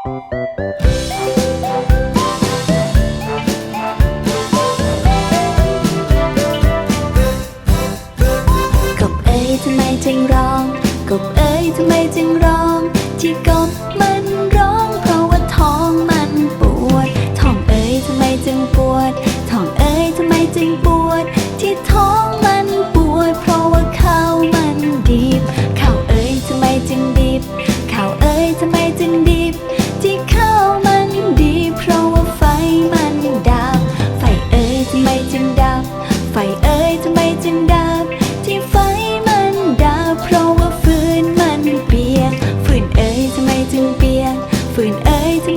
กบเอ๋ยทำไมจึงร้อง กบเอ๋ยทำไมจึงร้องที่ก็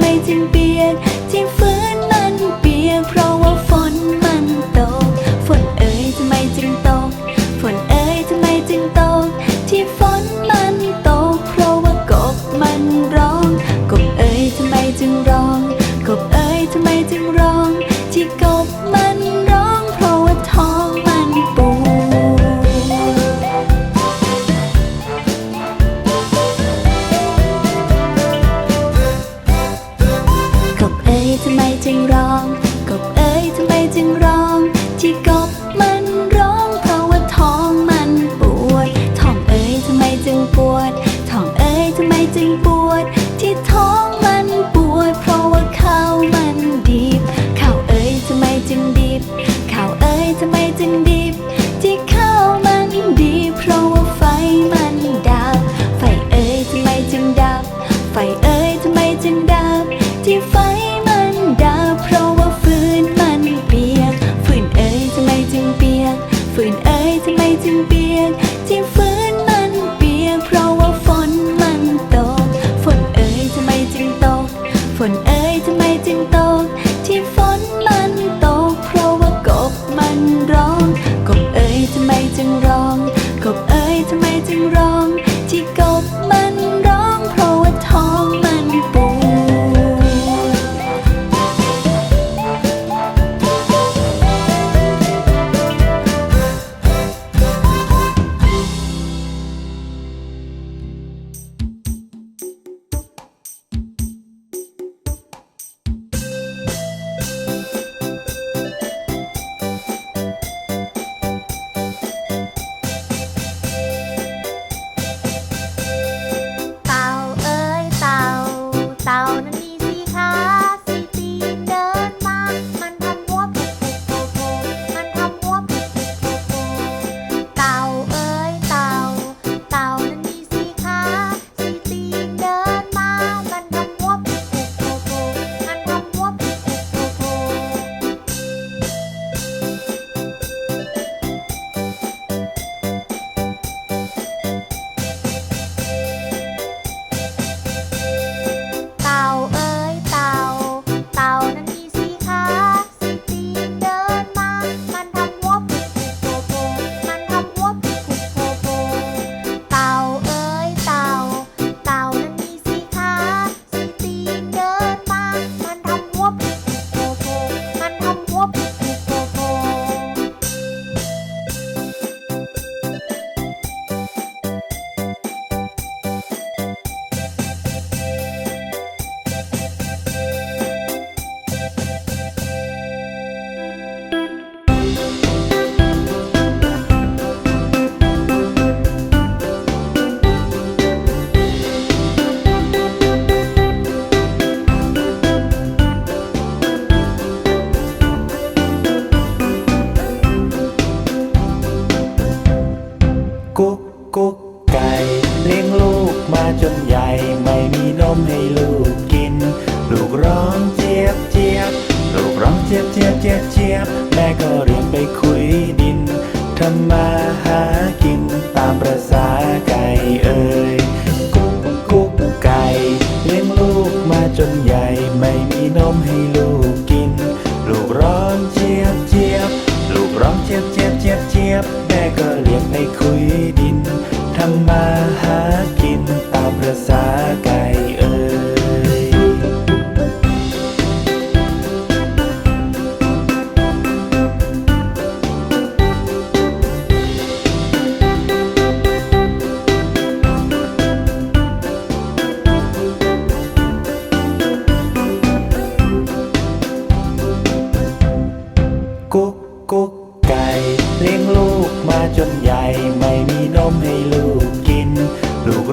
ไม่จริงเปลี่ยนจริงฝืน chỉ có ไม่มีนมให้ลูกกิน ลูกร้องเจี๊ยบเจี๊ยบลูกร้องเจี๊ยบเจี๊ยบเจี๊ยบเจี๊ยบแม่ก็เรียนไปคุยดินทำมาหากินตามประสาไก่เอ่ยกุ๊กกุ๊กไก่เลี้ยงลูกมาจนใหญ่ไม่มีนมให้ลูกกิน ลูกร้องเจี๊ยบเจี๊ยบลูกร้องเจี๊บเจี๊ยบเจี๊ยบเจี๊ยบ